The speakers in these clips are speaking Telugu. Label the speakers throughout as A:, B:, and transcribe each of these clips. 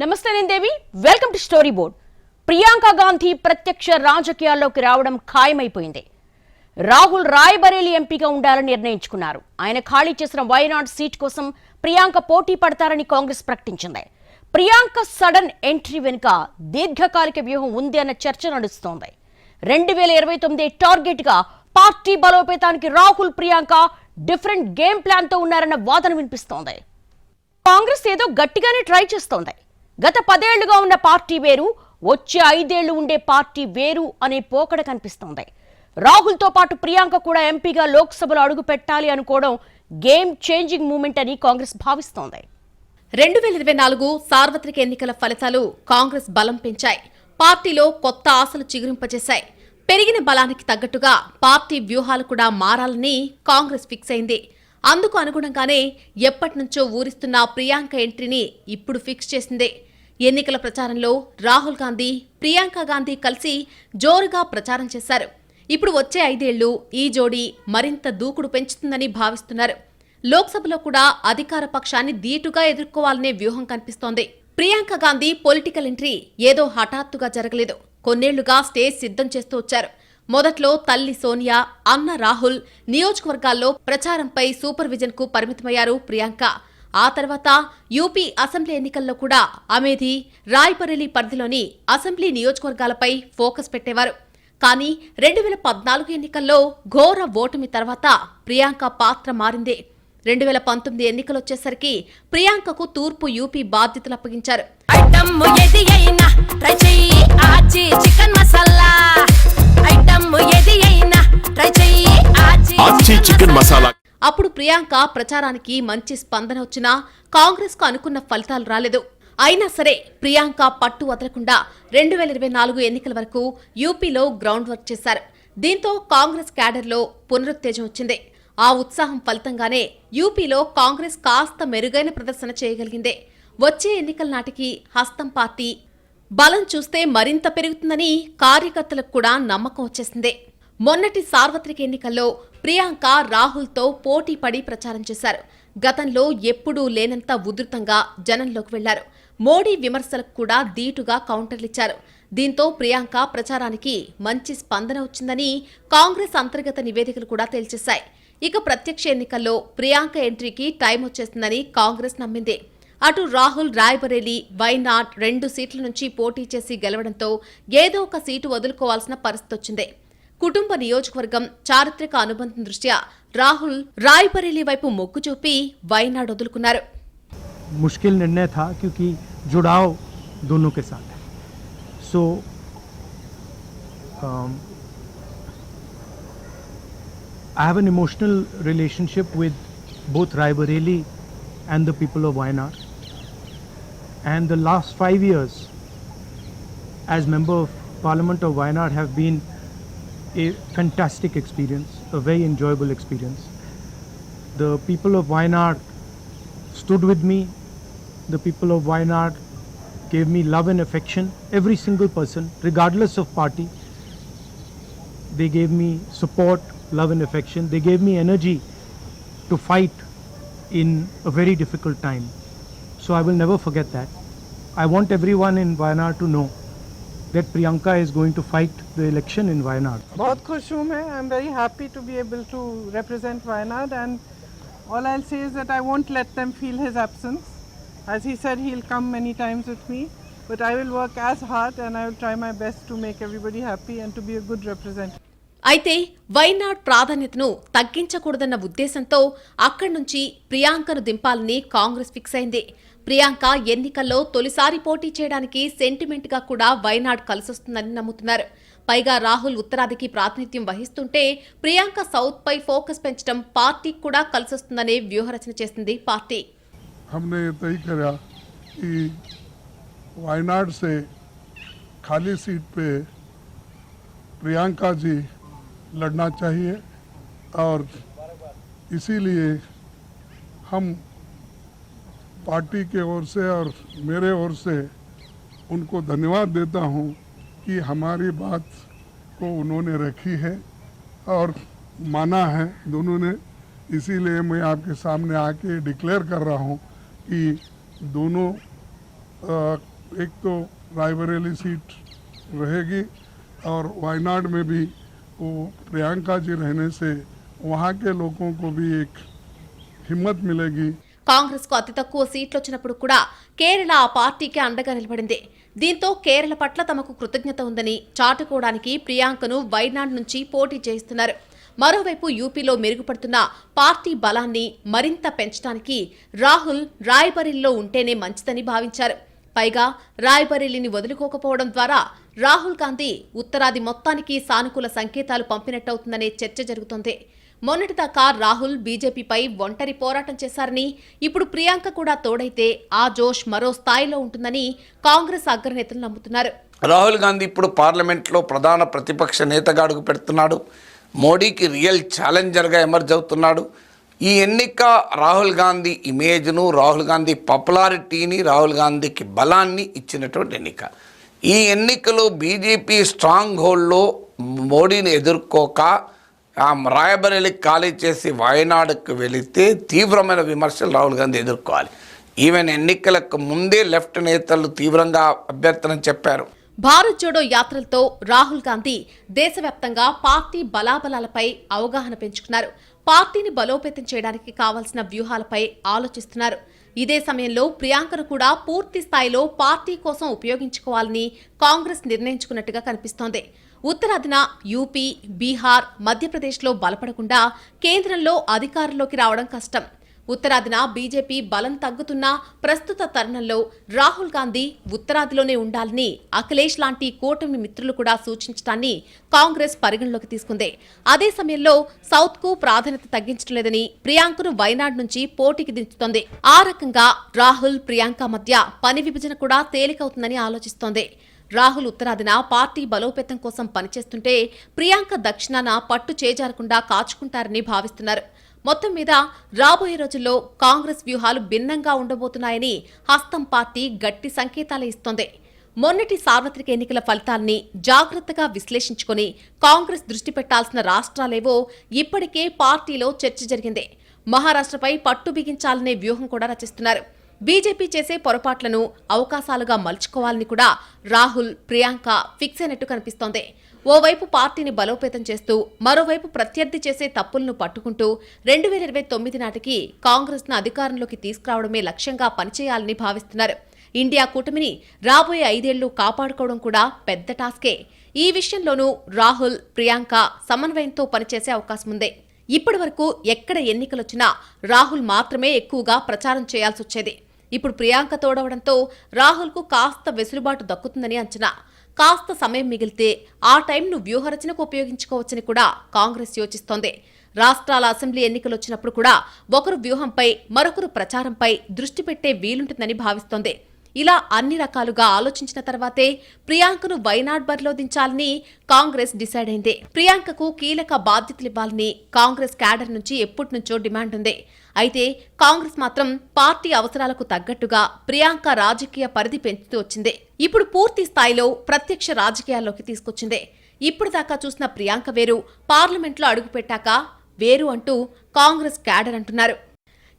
A: నమస్తే నేను Devi welcome to story board. Priyanka Gandhi ప్రత్యక్ష రాజకీయాల్లోకి రావడం ఖాయమైపోయింది. రాహుల్ రాయ్బరేలీ ఎంపీగా ఉండాలని నిర్ణయించుకున్నారు. ఆయన ఖాళీ చేసిన వయనాడ్ సీట్ కోసం ప్రియాంక పోటీ పడతారని కాంగ్రెస్ ప్రకటించింది. ప్రియాంక సడన్ ఎంట్రీ వెనుక దీర్ఘకాలిక వ్యూహం ఉంది అన్న చర్చ నడుస్తోంది. రెండు వేల ఇరవై తొమ్మిది టార్గెట్గా పార్టీ బలోపేతానికి రాహుల్ ప్రియాంక డిఫరెంట్ గేమ్ ప్లాన్తో ఉన్నారన్న వాదన వినిపిస్తోంది. కాంగ్రెస్ ఏదో గట్టిగానే ట్రై చేస్తోంది. గత పదేళ్ళుగా ఉన్న పార్టీ వేరు వచ్చే ఐదేళ్ళు ఉండే పార్టీ వేరు అనే పోకడ కనిపిస్తోంది. రాహుల్తో పాటు ప్రియాంక కూడా ఎంపీగా లోక్సభలో అడుగు పెట్టాలి అనుకోవడం గేమ్ చేంజింగ్ మూమెంట్ అని కాంగ్రెస్ భావిస్తోంది.
B: రెండు వేల ఇరవై నాలుగు సార్వత్రిక ఎన్నికల ఫలితాలు కాంగ్రెస్ బలం పెంచాయి. పార్టీలో కొత్త ఆశలు చిగురింపజేశాయి. పెరిగిన బలానికి తగ్గట్టుగా పార్టీ వ్యూహాలు కూడా మారాలని కాంగ్రెస్ ఫిక్స్ అయింది. అందుకు అనుగుణంగానే ఎప్పటినుంచో ఊరిస్తున్న ప్రియాంక ఎంట్రీని ఇప్పుడు ఫిక్స్ చేసింది. ఎన్నికల ప్రచారంలో రాహుల్ గాంధీ ప్రియాంక గాంధీ కలిసి జోరుగా ప్రచారం చేశారు. ఇప్పుడు వచ్చే ఐదేళ్ళు ఈ జోడీ మరింత దూకుడు పెంచుతుందని భావిస్తున్నారు. లోక్సభలో కూడా అధికార పక్షాన్ని ధీటుగా ఎదుర్కోవాలనే వ్యూహం కనిపిస్తోంది. ప్రియాంక గాంధీ పొలిటికల్ ఎంట్రీ ఏదో హఠాత్తుగా జరగలేదు. కొన్నేళ్ళుగా స్టేజ్ సిద్ధం చేస్తూ వచ్చారు. మొదట్లో తల్లి సోనియా అన్న రాహుల్ నియోజకవర్గాల్లో ప్రచారంపై సూపర్ విజన్కు పరిమితమయ్యారు ప్రియాంక. ఆ తర్వాత యూపీ అసెంబ్లీ ఎన్నికల్లో కూడా అమేధి రాయ్బరేలీ పరిధిలోని అసెంబ్లీ నియోజకవర్గాలపై ఫోకస్ పెట్టేవారు. కానీ రెండు వేల పద్నాలుగు ఎన్నికల్లో ఘోర ఓటమి తర్వాత ప్రియాంక పాత్ర మారింది. రెండు వేల పంతొమ్మిది ఎన్నికలొచ్చేసరికి ప్రియాంకకు తూర్పు యూపీ బాధ్యతలు అప్పగించారు.
C: ఐటమ్ ఏది అయినా ట్రై చెయ్యి ఆచి చికెన్ మసాలా.
B: అప్పుడు ప్రియాంక ప్రచారానికి మంచి స్పందన వచ్చినా కాంగ్రెస్కు అనుకున్న ఫలితాలు రాలేదు. అయినా సరే ప్రియాంక పట్టు వదలకుండా రెండు వేల ఇరవై నాలుగు ఎన్నికల వరకు యూపీలో గ్రౌండ్ వర్క్ చేశారు. దీంతో కాంగ్రెస్ క్యాడర్లో పునరుత్తేజం వచ్చింది. ఆ ఉత్సాహం ఫలితంగానే యూపీలో కాంగ్రెస్ కాస్త మెరుగైన ప్రదర్శన చేయగలిగింది. వచ్చే ఎన్నికల నాటికి హస్తం పార్టీ బలం చూస్తే మరింత పెరుగుతుందని కార్యకర్తలకు కూడా నమ్మకం వచ్చేసింది. మొన్నటి సార్వత్రిక ఎన్నికల్లో ప్రియాంక రాహుల్తో పోటీ పడి ప్రచారం చేశారు. గతంలో ఎప్పుడూ లేనంత ఉధృతంగా జనంలోకి వెళ్ళారు. మోడీ విమర్శలకు కూడా ధీటుగా కౌంటర్లిచ్చారు దీంతో ప్రియాంక ప్రచారానికి మంచి స్పందన వచ్చిందని కాంగ్రెస్ అంతర్గత నివేదికలు కూడా తేల్చేశాయి. ఇక ప్రత్యక్ష ఎన్నికల్లో ప్రియాంక ఎంట్రీకి టైం వచ్చేస్తుందని కాంగ్రెస్ నమ్మింది. అటు రాహుల్ రాయ్బరేలీ వైనాడ్ రెండు సీట్ల నుంచి పోటీ చేసి గెలవడంతో ఏదో ఒక సీటు వదులుకోవాల్సిన పరిస్థితి వచ్చింది. कुट निजर्ग चारक अब दृष्टिया राहुल रायबरेली वैप मूपी वायना
D: मुश्किल निर्णय था क्योंकि जुड़ाव दोनों के साथ है so so, I have an emotional relationship with both Raebareli and the people of Wayanad and the last five years as member of parliament of Wayanad have been a fantastic experience, a very enjoyable experience. The people of Wayanad stood with me. The people of Wayanad gave me love and affection. Every single person, regardless of party, they gave me support, love, and affection. They gave me energy to fight in a very difficult time. So I will never forget that. I want everyone in Wayanad to know that Priyanka is going to fight the election in Wayanad.
E: बहुत खुश हूँ मैं I am very happy to be able to represent Wayanad and all I'll say is that I won't let them feel his absence. As he said, he'll come many times with me, but I will work as hard and I will try my best to make everybody happy and to be a good representative.
B: అయితే వైనాడ్ ప్రాధాన్యతను తగ్గించకూడదన్న ఉద్దేశంతో అక్కడి నుంచి ప్రియాంకను దింపాలని కాంగ్రెస్ ఫిక్స్ అయింది ప్రియాంక ఎన్నికల్లో తొలిసారి పోటీ చేయడానికి సెంటిమెంట్ గా కూడా వైనాడ్ కలిసొస్తుందని నమ్ముతున్నారు పైగా రాహుల్ ఉత్తరాదికి ప్రాతినిధ్యం వహిస్తుంటే ప్రియాంక సౌత్ పై ఫోకస్ పెంచడం పార్టీకి కూడా కలిసొస్తుందనే వ్యూహరచన చేసింది పార్టీ
F: हमने ये तय करा कि वायनाड से खाली सीट पे प्रियंका जी लड़ना चाहिए और इसीलिए हम पार्टी के ओर से और मेरे ओर से उनको धन्यवाद देता हूँ कि हमारी बात को उन्होंने रखी है और माना है दोनों ने। इसीलिए मैं आपके सामने आके डिक्लेयर कर रहा हूँ कि दोनों एक तो रायबरेली सीट रहेगी और वायनाड में भी वो प्रियंका जी रहने से वहाँ के लोगों को भी एक हिम्मत मिलेगी।
B: కాంగ్రెస్కు అతి తక్కువ సీట్లు వచ్చినప్పుడు కూడా కేరళ ఆ పార్టీకి అండగా నిలబడింది. దీంతో కేరళ పట్ల తమకు కృతజ్ఞత ఉందని చాటుకోవడానికి ప్రియాంకను వైనాడ్ నుంచి పోటీ చేయిస్తున్నారు. మరోవైపు యూపీలో మెరుగుపడుతున్న పార్టీ బలాన్ని మరింత పెంచడానికి రాహుల్ రాయ్బరిల్లో ఉంటేనే మంచిదని భావించారు. పైగా రాయ్బరేలీని వదులుకోకపోవడం ద్వారా రాహుల్ గాంధీ ఉత్తరాది మొత్తానికి సానుకూల సంకేతాలు పంపినట్టవుతుందనే చర్చ జరుగుతోంది. మొన్నటిదాకా రాహుల్ బీజేపీపై ఒంటరి పోరాటం చేశారని ఇప్పుడు ప్రియాంక కూడా తోడైతే ఆ జోష్ మరో స్థాయిలో ఉంటుందని కాంగ్రెస్ అగ్రనేతలు నమ్ముతున్నారు.
G: రాహుల్ గాంధీ ఇప్పుడు పార్లమెంట్లో ప్రధాన ప్రతిపక్ష నేతగా అడుగు పెడుతున్నాడు. మోడీకి రియల్ ఛాలెంజర్గా ఎమర్జ్ అవుతున్నాడు. ఈ ఎన్నిక రాహుల్ గాంధీ ఇమేజ్ను రాహుల్ గాంధీ పాపులారిటీని రాహుల్ గాంధీకి బలాన్ని ఇచ్చినటువంటి ఎన్నిక. ఈ ఎన్నికలో బీజేపీ స్ట్రాంగ్ హోల్డ్లో మోడీని ఎదుర్కోక ఆ రాయబరేలికి ఖాళీ చేసి వాయనాడుకు వెళితే తీవ్రమైన విమర్శలు రాహుల్ గాంధీ ఎదుర్కోవాలి. ఈవెన్ ఎన్నికలకు ముందే లెఫ్ట్ నేతలు తీవ్రంగా అభ్యర్థన చెప్పారు.
B: భారత్ జోడో యాత్రలతో రాహుల్ గాంధీ దేశవ్యాప్తంగా పార్టీ బలాబలాలపై అవగాహన పెంచుకున్నారు. పార్టీని బలోపేతం చేయడానికి కావాల్సిన వ్యూహాలపై ఆలోచిస్తున్నారు. ఇదే సమయంలో ప్రియాంకను కూడా పూర్తి స్థాయిలో పార్టీ కోసం ఉపయోగించుకోవాలని కాంగ్రెస్ నిర్ణయించుకున్నట్టుగా కనిపిస్తోంది. ఉత్తరాదిన యూపీ బీహార్ మధ్యప్రదేశ్లో బలపడకుండా కేంద్రంలో అధికారంలోకి రావడం కష్టం. ఉత్తరాదిన బీజేపీ బలం తగ్గుతున్న ప్రస్తుత తరుణంలో రాహుల్ గాంధీ ఉత్తరాదిలోనే ఉండాలని అఖిలేష్ లాంటి కూటమి మిత్రులు కూడా సూచించడాన్ని కాంగ్రెస్ పరిగణలోకి తీసుకుంది. అదే సమయంలో సౌత్కు ప్రాధాన్యత తగ్గించడం లేదని ప్రియాంకను వైనాడ్ నుంచి పోటీకి దించుతోంది. ఆ రకంగా రాహుల్ ప్రియాంక మధ్య పని విభజన కూడా తేలికవుతుందని ఆలోచిస్తోంది. రాహుల్ ఉత్తరాదిన పార్టీ బలోపేతం కోసం పనిచేస్తుంటే ప్రియాంక దక్షిణాన పట్టు చేజారకుండా కాచుకుంటారని భావిస్తున్నారు. మొత్తం మీద రాబోయే రోజుల్లో కాంగ్రెస్ వ్యూహాలు భిన్నంగా ఉండబోతున్నాయని హస్తం పార్టీ గట్టి సంకేతాలు ఇస్తోంది. మొన్నటి సార్వత్రిక ఎన్నికల ఫలితాల్ని జాగ్రత్తగా విశ్లేషించుకుని కాంగ్రెస్ దృష్టి పెట్టాల్సిన రాష్ట్రాలేవో ఇప్పటికే పార్టీలో చర్చ జరిగింది. మహారాష్ట్రపై పట్టు బిగించాలనే వ్యూహం కూడా రచిస్తున్నారు. బీజేపీ చేసే పొరపాట్లను అవకాశాలుగా మలుచుకోవాలని కూడా రాహుల్ ప్రియాంక ఫిక్స్ అయినట్టు కనిపిస్తోంది. ఓవైపు పార్టీని బలోపేతం చేస్తూ మరోవైపు ప్రత్యర్థి చేసే తప్పులను పట్టుకుంటూ రెండు వేల ఇరవై తొమ్మిది నాటికి కాంగ్రెస్ను అధికారంలోకి తీసుకురావడమే లక్ష్యంగా పనిచేయాలని భావిస్తున్నారు. ఇండియా కూటమిని రాబోయే ఐదేళ్ళు కాపాడుకోవడం కూడా పెద్ద టాస్కే. ఈ విషయంలోనూ రాహుల్ ప్రియాంక సమన్వయంతో పనిచేసే అవకాశం ఉంది. ఇప్పటి వరకు ఎక్కడ ఎన్నికలొచ్చినా రాహుల్ మాత్రమే ఎక్కువగా ప్రచారం చేయాల్సొచ్చేది. ఇప్పుడు ప్రియాంక తోడవడంతో రాహుల్కు కాస్త వెసులుబాటు దక్కుతుందని అంచనా. కాస్త సమయం మిగిలితే ఆ టైంను వ్యూహరచనకు ఉపయోగించుకోవచ్చని కూడా కాంగ్రెస్ యోచిస్తోంది. రాష్ట్రాల అసెంబ్లీ ఎన్నికలు వచ్చినప్పుడు కూడా ఒకరు వ్యూహంపై మరొకరు ప్రచారంపై దృష్టి పెట్టే వీలుంటుందని భావిస్తోంది. ఇలా అన్ని రకాలుగా ఆలోచించిన తర్వాతే ప్రియాంకను వైనాడ్ బరిలో దించాలని కాంగ్రెస్ డిసైడ్ అయింది. ప్రియాంకకు కీలక బాధ్యతలు ఇవ్వాలని కాంగ్రెస్ క్యాడర్ నుంచి ఎప్పటి నుంచో డిమాండ్ ఉంది. అయితే కాంగ్రెస్ మాత్రం పార్టీ అవసరాలకు తగ్గట్టుగా ప్రియాంక రాజకీయ పరిధి పెంచుతూ వచ్చింది. ఇప్పుడు పూర్తి స్థాయిలో ప్రత్యక్ష రాజకీయాల్లోకి తీసుకొచ్చింది. ఇప్పుడు దాకా చూసిన ప్రియాంక వేరు పార్లమెంట్లో అడుగుపెట్టాక వేరు అంటూ కాంగ్రెస్ క్యాడర్ అంటున్నారు.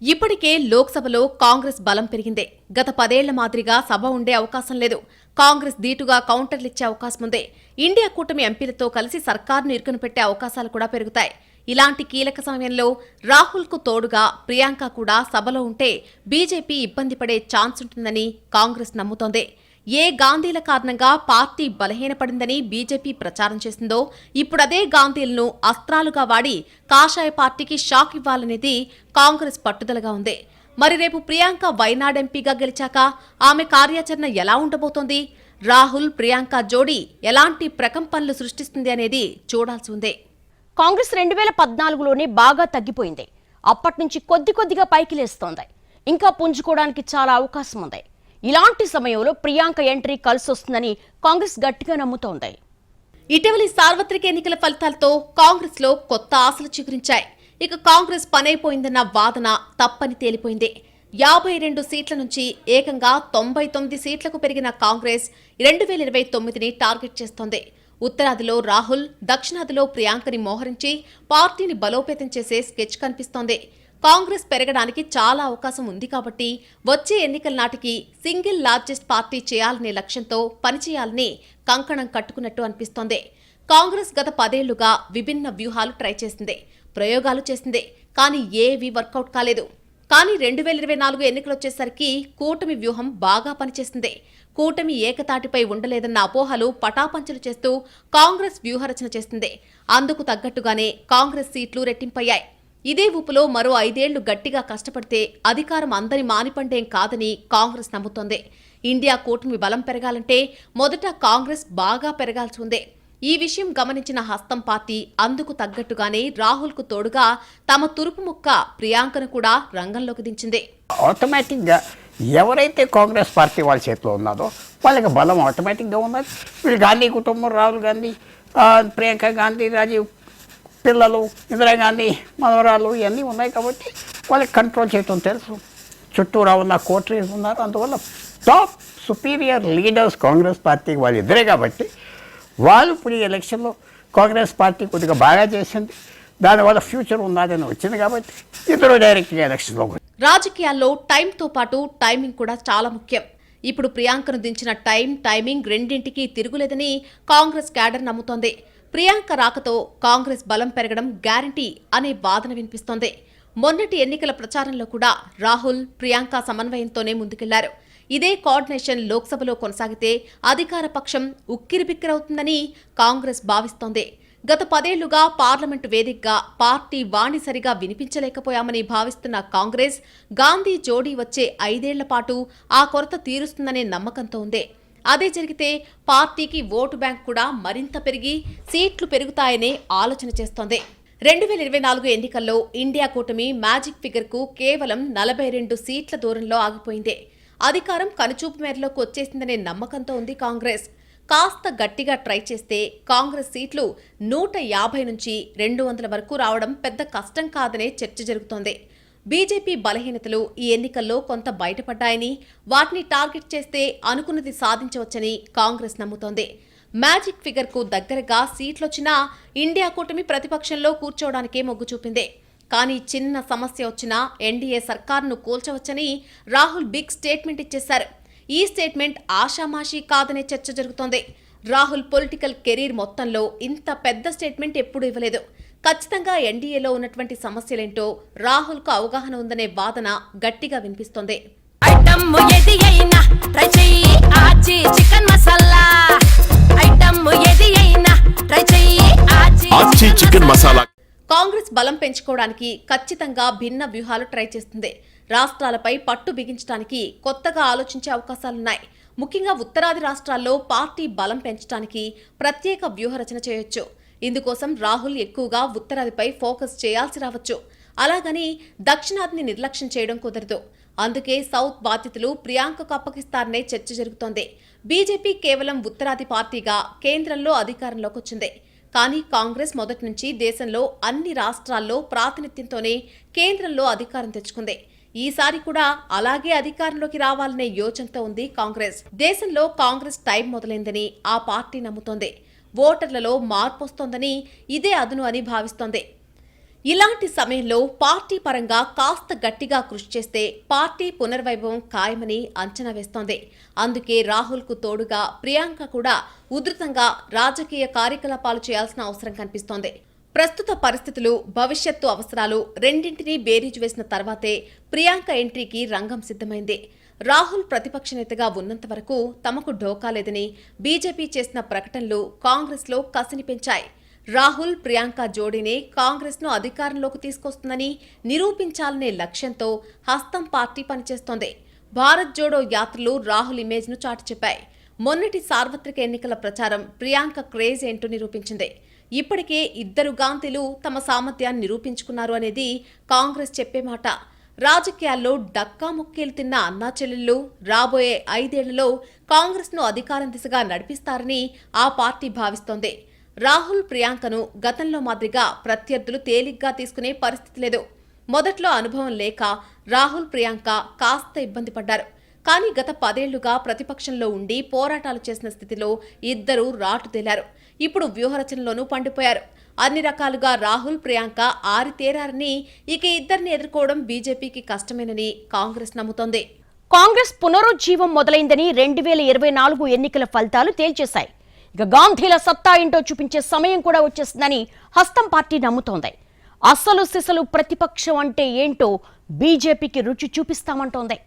B: ఇప్పటికే లోక్సభలో కాంగ్రెస్ బలం పెరిగింది. గత పదేళ్ళ మాదిరిగా సభ ఉండే అవకాశం లేదు. కాంగ్రెస్ దీటుగా కౌంటర్లిచ్చే అవకాశం ఉంది. ఇండియా కూటమి ఎంపీలతో కలిసి సర్కార్ను ఇరుకును పెట్టే అవకాశాలు కూడా పెరుగుతాయి. ఇలాంటి కీలక సమయంలో రాహుల్కు తోడుగా ప్రియాంక కూడా సభలో ఉంటే బీజేపీ ఇబ్బంది పడే ఛాన్స్ ఉంటుందని కాంగ్రెస్ నమ్ముతోంది. ఏ గాంధీల కారణంగా పార్టీ బలహీనపడిందని బీజేపీ ప్రచారం చేసిందో ఇప్పుడు అదే గాంధీలను అస్త్రాలుగా వాడి కాషాయ పార్టీకి షాక్ ఇవ్వాలనేది కాంగ్రెస్ పట్టుదలగా ఉంది. మరి రేపు ప్రియాంక వైనాడ్ ఎంపీగా గెలిచాక ఆమె కార్యాచరణ ఎలా ఉండబోతోంది? రాహుల్ ప్రియాంక జోడీ ఎలాంటి ప్రకంపనలు సృష్టిస్తుంది అనేది చూడాల్సి ఉంది.
A: కాంగ్రెస్ రెండు వేల పద్నాలుగులోనే బాగా తగ్గిపోయింది. అప్పటి నుంచి కొద్ది కొద్దిగా పైకి లేస్తోంది. ఇంకా పుంజుకోవడానికి చాలా అవకాశం ఉంది. ఇలాంటి సమయంలో ప్రియాంక ఎంట్రీ కలిసొస్తుందని కాంగ్రెస్ గట్టిగా నమ్ముతోంది.
B: ఇటీవలి సార్వత్రిక ఎన్నికల ఫలితాలతో కాంగ్రెస్లో కొత్త ఆశలు చిగురించాయి. ఇక కాంగ్రెస్ పనైపోయిందన్న వాదన తప్పని తేలిపోయింది. యాభై రెండు సీట్ల నుంచి ఏకంగా తొంభై తొమ్మిది సీట్లకు పెరిగిన కాంగ్రెస్ రెండు వేల ఇరవై తొమ్మిదిని టార్గెట్ చేస్తోంది. ఉత్తరాదిలో రాహుల్ దక్షిణాదిలో ప్రియాంకని మోహరించి పార్టీని బలోపేతం చేసే స్కెచ్ కనిపిస్తోంది. కాంగ్రెస్ పెరగడానికి చాలా అవకాశం ఉంది కాబట్టి వచ్చే ఎన్నికల నాటికి సింగిల్ లార్జెస్ట్ పార్టీ చేయాలనే లక్ష్యంతో పనిచేయాలని కంకణం కట్టుకున్నట్టు అనిపిస్తోంది. కాంగ్రెస్ గత పదేళ్ళుగా విభిన్న వ్యూహాలు ట్రై చేసింది ప్రయోగాలు చేసింది కానీ ఏవి వర్కౌట్ కాలేదు. కానీ రెండు వేల ఇరవై నాలుగు ఎన్నికలు వచ్చేసరికి కూటమి వ్యూహం బాగా పనిచేసింది. కూటమి ఏకతాటిపై ఉండలేదన్న అపోహలు పటాపంచలు చేస్తూ కాంగ్రెస్ వ్యూహరచన చేస్తుంది. అందుకు తగ్గట్టుగానే కాంగ్రెస్ సీట్లు రెట్టింపయ్యాయి. ఇదే ఊపులో మరో ఐదేళ్ళు గట్టిగా కష్టపడితే అధికారం అందరి మానిపండేం కాదని కాంగ్రెస్ నమ్ముతోంది. ఇండియా కూటమి బలం పెరగాలంటే మొదట కాంగ్రెస్ బాగా పెరగాల్సి ఉంది. ఈ విషయం గమనించిన హస్తం పార్టీ అందుకు తగ్గట్టుగానే రాహుల్కు తోడుగా తమ తురుపు ముక్క ప్రియాంకను కూడా రంగంలోకి దించింది.
H: ఆటోమేటిక్గా ఎవరైతే కాంగ్రెస్ పార్టీ వాళ్ళ చేతిలో ఉన్నదో వాళ్ళకి బలం ఆటోమేటిక్గా ఉన్నది. వీళ్ళు గాంధీ కుటుంబం రాహుల్ గాంధీ ప్రియాంక గాంధీ రాజీవ్ పిల్లలు ఇందిరాగాంధీ మనవరాలు ఇవన్నీ ఉన్నాయి కాబట్టి వాళ్ళకి కంట్రోల్ చేయటం తెలుసు. చుట్టూరా ఉన్న కోటరీస్ ఉన్నారు. అందువల్ల టాప్ సుపీరియర్ లీడర్స్ కాంగ్రెస్ పార్టీకి వాళ్ళు ఇద్దరే కాబట్టి వాళ్ళు ఇప్పుడు ఈ ఎలక్షన్లో కాంగ్రెస్ పార్టీ కొద్దిగా బాగా చేసింది. దానివల్ల ఫ్యూచర్ ఉన్నదని వచ్చింది కాబట్టి ఇద్దరు డైరెక్ట్గా ఎలక్షన్లోకి
B: రాజకీయాల్లో టైంతో పాటు టైమింగ్ కూడా చాలా ముఖ్యం. ఇప్పుడు ప్రియాంకను దించిన టైం టైమింగ్ రెండింటికి తిరుగులేదని కాంగ్రెస్ క్యాడర్ నమ్ముతోంది. ప్రియాంక రాకతో కాంగ్రెస్ బలం పెరగడం గ్యారంటీ అనే వాదన వినిపిస్తోంది. మొన్నటి ఎన్నికల ప్రచారంలో కూడా రాహుల్ ప్రియాంక సమన్వయంతోనే ముందుకెళ్ళారు. ఇదే కోఆర్డినేషన్ లోక్సభలో కొనసాగితే అధికార పక్షం ఉక్కిరిబిక్కిరవుతుందని కాంగ్రెస్ భావిస్తోంది. గత పదేళ్ళుగా పార్లమెంటు వేదికగా పార్టీ వాణి సరిగా వినిపించలేకపోయామని భావిస్తున్న కాంగ్రెస్ గాంధీ జోడీ వచ్చే ఐదేళ్ళ పాటు ఆ కొరత తీరుస్తుందనే నమ్మకంతో ఉంది. అదే జరిగితే పార్టీకి ఓటు బ్యాంక్ కూడా మరింత పెరిగి సీట్లు పెరుగుతాయనే ఆలోచన చేస్తోంది. రెండు వేల ఇరవై నాలుగు ఎన్నికల్లో ఇండియా కూటమి మ్యాజిక్ ఫిగర్కు కేవలం నలభై రెండు సీట్ల దూరంలో ఆగిపోయింది. అధికారం కనుచూపు మేరలోకి వచ్చేసిందనే నమ్మకంతో ఉంది కాంగ్రెస్. కాస్త గట్టిగా ట్రై చేస్తే కాంగ్రెస్ సీట్లు నూట యాభై నుంచి రెండు వందల వరకు రావడం పెద్ద కష్టం కాదనే చర్చ జరుగుతోంది. బీజేపీ బలహీనతలు ఈ ఎన్నికల్లో కొంత బయటపడ్డాయని వాటిని టార్గెట్ చేస్తే అనుకున్నది సాధించవచ్చని కాంగ్రెస్ నమ్ముతోంది. మ్యాజిక్ ఫిగర్కు దగ్గరగా సీట్లొచ్చినా ఇండియా కూటమి ప్రతిపక్షంలో కూర్చోవడానికే మొగ్గు చూపింది. కానీ చిన్న సమస్య వచ్చినా ఎన్డీఏ సర్కార్ను కూల్చవచ్చని రాహుల్ బిగ్ స్టేట్మెంట్ ఇచ్చేశారు. ఈ స్టేట్మెంట్ ఆషామాషీ కాదనే చర్చ జరుగుతోంది. రాహుల్ పొలిటికల్ కెరీర్ మొత్తంలో ఇంత పెద్ద స్టేట్మెంట్ ఎప్పుడూ ఇవ్వలేదు. ఖచ్చితంగా ఎన్డీఏలో ఉన్నటువంటి సమస్యలేంటో రాహుల్కు అవగాహన ఉందనే వాదన గట్టిగా వినిపిస్తోంది.
C: ఐటమ్ ఏది అయినా ట్రై చెయ్యి ఆచి చికెన్ మసాలా. ఐటమ్ ఏది అయినా ట్రై చెయ్యి ఆచి
I: ఆచి చికెన్ మసాలా.
B: కాంగ్రెస్ బలం పెంచుకోవడానికి ఖచ్చితంగా భిన్న వ్యూహాలు ట్రై చేస్తుంది. రాష్ట్రాలపై పట్టు బిగించడానికి కొత్తగా ఆలోచించే అవకాశాలున్నాయి. ముఖ్యంగా ఉత్తరాది రాష్ట్రాల్లో పార్టీ బలం పెంచడానికి ప్రత్యేక వ్యూహరచన చేయొచ్చు. ఇందుకోసం రాహుల్ ఎక్కువగా ఉత్తరాదిపై ఫోకస్ చేయాల్సి రావచ్చు. అలాగని దక్షిణాదిని నిర్లక్ష్యం చేయడం కుదరదు. అందుకే సౌత్ బాధ్యతలు ప్రియాంకకు అప్పగిస్తారనే చర్చ జరుగుతోంది. బీజేపీ కేవలం ఉత్తరాది పార్టీగా కేంద్రంలో అధికారంలోకి వచ్చింది. కానీ కాంగ్రెస్ మొదటి నుంచి దేశంలో అన్ని రాష్ట్రాల్లో ప్రాతినిధ్యంతోనే కేంద్రంలో అధికారం తెచ్చుకుంది. ఈసారి కూడా అలాగే అధికారంలోకి రావాలనే యోచనతో ఉంది కాంగ్రెస్. దేశంలో కాంగ్రెస్ టైం మొదలైందని ఆ పార్టీ నమ్ముతోంది. ఓటర్లలో మార్పు వస్తోందని ఇదే అదును అని భావిస్తోంది. ఇలాంటి సమయంలో పార్టీ పరంగా కాస్త గట్టిగా కృషి చేస్తే పార్టీ పునర్వైభవం ఖాయమని అంచనా వేస్తోంది. అందుకే రాహుల్కు తోడుగా ప్రియాంక కూడా ఉధృతంగా రాజకీయ కార్యకలాపాలు చేయాల్సిన అవసరం కనిపిస్తోంది. ప్రస్తుత పరిస్థితులు భవిష్యత్తు అవసరాలు రెండింటినీ బేరీజు వేసిన తర్వాతే ప్రియాంక ఎంట్రీకి రంగం సిద్ధమైంది. రాహుల్ ప్రతిపక్ష నేతగా ఉన్నంత వరకు తమకు ఢోకా లేదని బీజేపీ చేసిన ప్రకటనలు కాంగ్రెస్లో కసిని పెంచాయి. రాహుల్ ప్రియాంక జోడీనే కాంగ్రెస్ను అధికారంలోకి తీసుకొస్తుందని నిరూపించాలనే లక్ష్యంతో హస్తం పార్టీ పనిచేస్తోంది. భారత్ జోడో యాత్రలు రాహుల్ ఇమేజ్ను చాటి చెప్పాయి మొన్నటి సార్వత్రిక ఎన్నికల ప్రచారం ప్రియాంక క్రేజ్ ఏంటో నిరూపించింది. ఇప్పటికే ఇద్దరు గాంధీలు తమ సామర్థ్యాన్ని నిరూపించుకున్నారు అనేది కాంగ్రెస్ చెప్పే మాట. రాజకీయాల్లో డక్కా ముక్కీలు తిన్న అన్నా చెల్లెళ్ళు రాబోయే ఐదేళ్ళలో కాంగ్రెస్ను అధికారం దిశగా నడిపిస్తారని ఆ పార్టీ భావిస్తోంది. రాహుల్ ప్రియాంకను గతంలో మాదిరిగా ప్రత్యర్థులు తేలిగ్గా తీసుకునే పరిస్థితి లేదు. మొదట్లో అనుభవం లేక రాహుల్ ప్రియాంక కాస్త ఇబ్బంది పడ్డారు. కానీ గత పదేళ్ళుగా ప్రతిపక్షంలో ఉండి పోరాటాలు చేసిన స్థితిలో ఇద్దరూ రాటుతేలారు ఇప్పుడు వ్యూహరచనలోనూ పండిపోయారు. అన్ని రకాలుగా రాహుల్ ప్రియాంక ఆరితేరారని ఇక ఇద్దరిని ఎదుర్కోవడం బీజేపీకి కష్టమేనని కాంగ్రెస్ నమ్ముతోంది.
A: కాంగ్రెస్ పునరుజ్జీవం మొదలైందని రెండు వేల ఇరవై నాలుగు ఎన్నికల ఫలితాలు తేల్చేశాయి. ఇక గాంధీల సత్తా ఏంటో చూపించే సమయం కూడా వచ్చేసిందని హస్తం పార్టీ నమ్ముతోంది. అసలు సిసలు ప్రతిపక్షం అంటే ఏంటో బీజేపీకి రుచి చూపిస్తామంటోంది.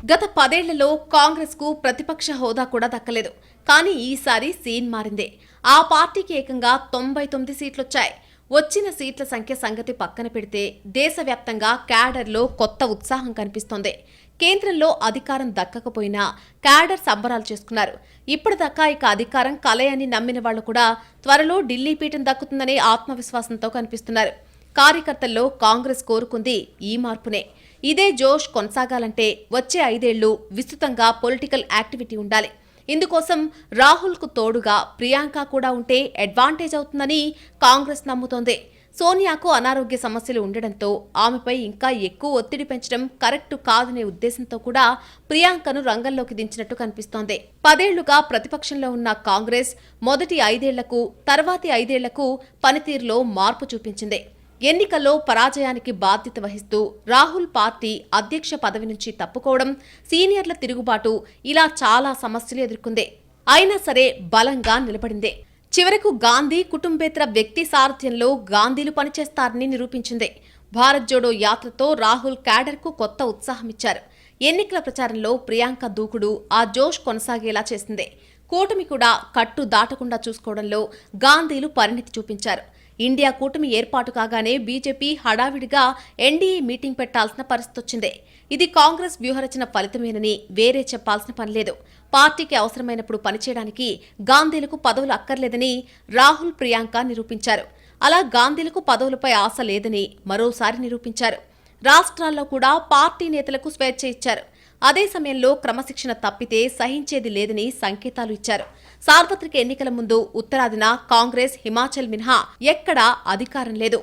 B: గత పదేళ్ళలో కాంగ్రెస్కు ప్రతిపక్ష హోదా కూడా దక్కలేదు. కానీ ఈసారి సీన్ మారింది. ఆ పార్టీకి ఏకంగా తొంభై తొమ్మిది సీట్లొచ్చాయి. వచ్చిన సీట్ల సంఖ్య సంగతి పక్కన పెడితే దేశవ్యాప్తంగా క్యాడర్లో కొత్త ఉత్సాహం కనిపిస్తోంది. కేంద్రంలో అధికారం దక్కకపోయినా క్యాడర్ సంబరాలు చేసుకున్నారు. ఇప్పటిదాకా ఇక అధికారం కలయని నమ్మిన వాళ్ళు కూడా త్వరలో ఢిల్లీ పీఠం దక్కుతుందనే ఆత్మవిశ్వాసంతో కనిపిస్తున్నారు. కార్యకర్తల్లో కాంగ్రెస్ కోరుకుంది ఈ మార్పునే. ఇదే జోష్ కొనసాగాలంటే వచ్చే ఐదేళ్ళు విస్తృతంగా పొలిటికల్ యాక్టివిటీ ఉండాలి. ఇందుకోసం రాహుల్కు తోడుగా ప్రియాంక కూడా ఉంటే అడ్వాంటేజ్ అవుతుందని కాంగ్రెస్ నమ్ముతోంది. సోనియాకు అనారోగ్య సమస్యలు ఉండడంతో ఆమెపై ఇంకా ఎక్కువ ఒత్తిడి పెంచడం కరెక్ట్ కాదనే ఉద్దేశంతో కూడా ప్రియాంకను రంగంలోకి దించినట్టు కనిపిస్తోంది. పదేళ్ళుగా ప్రతిపక్షంలో ఉన్న కాంగ్రెస్ మొదటి ఐదేళ్ళకు తర్వాతి ఐదేళ్ళకు పనితీరులో మార్పు చూపించింది. ఎన్నికల్లో పరాజయానికి బాధ్యత వహిస్తూ రాహుల్ పార్టీ అధ్యక్ష పదవి నుంచి తప్పుకోవడం సీనియర్ల తిరుగుబాటు ఇలా చాలా సమస్యలు ఎదుర్కొందే. అయినా సరే బలంగా నిలబడిందే. చివరకు గాంధీ కుటుంబేతర వ్యక్తి సారథ్యంలో గాంధీలు పనిచేస్తారని నిరూపించింది. భారత్ జోడో యాత్రతో రాహుల్ క్యాడర్కు కొత్త ఉత్సాహమిచ్చారు ఎన్నికల ప్రచారంలో ప్రియాంక దూకుడు ఆ జోష్ కొనసాగేలా చేసింది. కూటమి కూడా కట్టు దాటకుండా చూసుకోవడంలో గాంధీలు పరిణితి చూపించారు. ఇండియా కూటమి ఏర్పాటు కాగానే బీజేపీ హడావిడిగా ఎన్డీఏ మీటింగ్ పెట్టాల్సిన పరిస్థితి వచ్చింది. ఇది కాంగ్రెస్ వ్యూహరచన ఫలితమేనని వేరే చెప్పాల్సిన పనిలేదు పార్టీకి అవసరమైనప్పుడు పనిచేయడానికి గాంధీలకు పదవులు అక్కర్లేదని రాహుల్ ప్రియాంక నిరూపించారు. అలా గాంధీలకు పదవులపై ఆశ లేదని మరోసారి నిరూపించారు. రాష్ట్రాల్లో కూడా పార్టీ నేతలకు స్వేచ్ఛ ఇచ్చారు. అదే సమయంలో క్రమశిక్షణ తప్పితే సహించేది లేదని సంకేతాలు ఇచ్చారు. సార్వత్రిక ఎన్నికల ముందు ఉత్తరాదిన కాంగ్రెస్ హిమాచల్ మినహా ఎక్కడా అధికారం లేదు.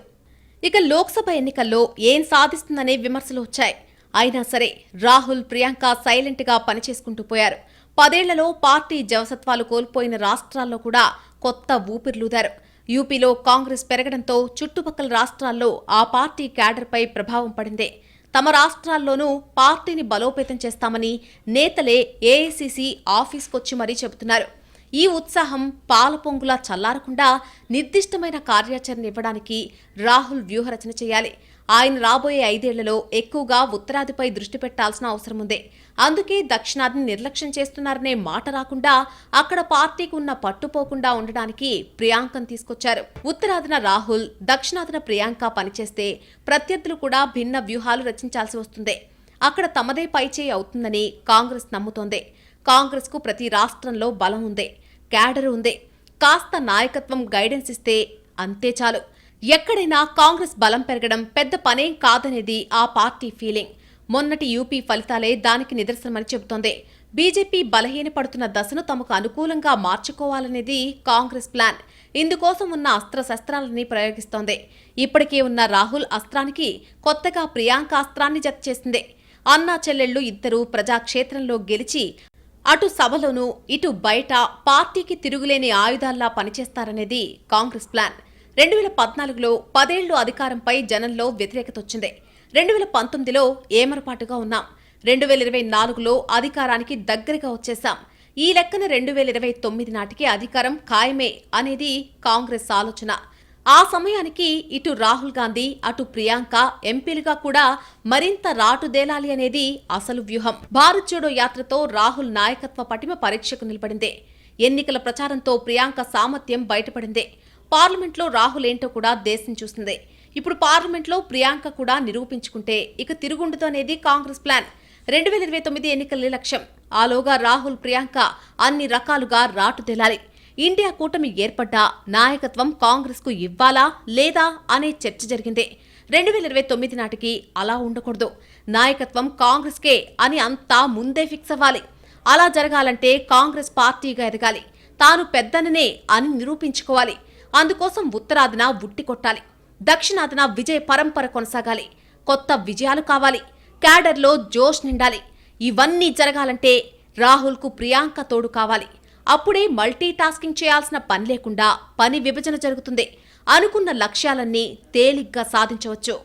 B: ఇక లోక్సభ ఎన్నికల్లో ఏం సాధిస్తుందనే విమర్శలు వచ్చాయి. అయినా సరే రాహుల్ ప్రియాంక సైలెంట్గా పనిచేసుకుంటూ పోయారు. పదేళ్ళలో పార్టీ జవసత్వాలు కోల్పోయిన రాష్ట్రాల్లో కూడా కొత్త ఊపిర్లూదారు. యూపీలో కాంగ్రెస్ పెరగడంతో చుట్టుపక్కల రాష్ట్రాల్లో ఆ పార్టీ క్యాడర్పై ప్రభావం పడింది. తమ రాష్ట్రాల్లోనూ పార్టీని బలోపేతం చేస్తామని నేతలే ఏఐసిసి ఆఫీస్కొచ్చి మరీ చెబుతున్నారు. ఈ ఉత్సాహం పాలపొంగులా చల్లారకుండా నిర్దిష్టమైన కార్యాచరణ ఇవ్వడానికి రాహుల్ వ్యూహరచన చేయాలి. ఆయన రాబోయే ఐదేళ్ళలో ఎక్కువగా ఉత్తరాదిపై దృష్టి పెట్టాల్సిన అవసరం ఉంది. అందుకే దక్షిణాదిని నిర్లక్ష్యం చేస్తున్నారనే మాట రాకుండా అక్కడ పార్టీకి ఉన్న పట్టుపోకుండా ఉండడానికి ప్రియాంకను తీసుకొచ్చారు. ఉత్తరాదిన రాహుల్ దక్షిణాదిన ప్రియాంక పనిచేస్తే ప్రత్యర్థులు కూడా భిన్న వ్యూహాలు రచించాల్సి వస్తుంది. అక్కడ తమదే పైచేయి అవుతుందని కాంగ్రెస్ నమ్ముతోంది. కాంగ్రెస్కు ప్రతి రాష్ట్రంలో బలం ఉంది క్యాడర్ ఉంది. కాస్త నాయకత్వం గైడెన్స్ ఇస్తే అంతే చాలు. ఎక్కడైనా కాంగ్రెస్ బలం పెరగడం పెద్ద పనేం కాదనేది ఆ పార్టీ ఫీలింగ్. మొన్నటి యూపీ ఫలితాలే దానికి నిదర్శనమని చెబుతోంది. బీజేపీ బలహీనపడుతున్న దశను తమకు అనుకూలంగా మార్చుకోవాలనేది కాంగ్రెస్ ప్లాన్. ఇందుకోసం ఉన్న అస్త్ర శస్త్రాలని ప్రయోగిస్తోంది. ఇప్పటికే ఉన్న రాహుల్ అస్త్రానికి కొత్తగా ప్రియాంక అస్త్రాన్ని జత చేసింది అన్నా చెల్లెళ్ళు ఇద్దరూ ప్రజాక్షేత్రంలో గెలిచి అటు సభలోనూ ఇటు బయట పార్టీకి తిరుగులేని ఆయుధాల్లా పనిచేస్తారనేది కాంగ్రెస్ ప్లాన్. రెండు వేల పద్నాలుగులో పదేళ్ళు అధికారంపై జనంలో వ్యతిరేకత వచ్చింది రెండు వేల పంతొమ్మిదిలో ఏమరపాటుగా ఉన్నాం. రెండు వేల ఇరవై నాలుగులో అధికారానికి దగ్గరగా వచ్చేశాం. ఈ లెక్కన రెండు వేల ఇరవై తొమ్మిది నాటికి అధికారం ఖాయమే అనేది కాంగ్రెస్ ఆలోచన. ఆ సమయానికి ఇటు రాహుల్ గాంధీ అటు ప్రియాంక ఎంపీలుగా కూడా మరింత రాటుదేలాలి అనేది అసలు వ్యూహం. భారత్ జోడో యాత్రతో రాహుల్ నాయకత్వ పటిమ పరీక్షకు నిలబడింది. ఎన్నికల ప్రచారంతో ప్రియాంక సామర్థ్యం బయటపడింది. పార్లమెంట్లో రాహుల్ ఏంటో కూడా దేశం చూస్తుంది. ఇప్పుడు పార్లమెంట్లో ప్రియాంక కూడా నిరూపించుకుంటే ఇక తిరుగుండదు అనేది కాంగ్రెస్ ప్లాన్. రెండు వేల ఇరవై తొమ్మిది ఎన్నికల లక్ష్యం ఆలోగా రాహుల్ ప్రియాంక అన్ని రకాలుగా రాటుదేలాలి ఇండియా కూటమి ఏర్పడ్డా నాయకత్వం కాంగ్రెస్కు ఇవ్వాలా లేదా అనే చర్చ జరిగింది. రెండు వేల ఇరవై తొమ్మిది నాటికి అలా ఉండకూడదు. నాయకత్వం కాంగ్రెస్కే అని అంతా ముందే ఫిక్స్ అవ్వాలి. అలా జరగాలంటే కాంగ్రెస్ పార్టీగా ఎదగాలి. తాను పెద్దననే అని నిరూపించుకోవాలి. అందుకోసం ఉత్తరాదిన ఉట్టి కొట్టాలి. దక్షిణాదిన విజయ పరంపర కొనసాగాలి. కొత్త విజయాలు కావాలి. క్యాడర్లో జోష్ నిండాలి. ఇవన్నీ జరగాలంటే రాహుల్కు ప్రియాంక తోడు కావాలి. అప్పుడే మల్టీ టాస్కింగ్ చేయాల్సిన పని లేకుండా పని విభజన జరుగుతుంది. అనుకున్న లక్ష్యాలన్నీ తేలిగ్గా సాధించవచ్చు.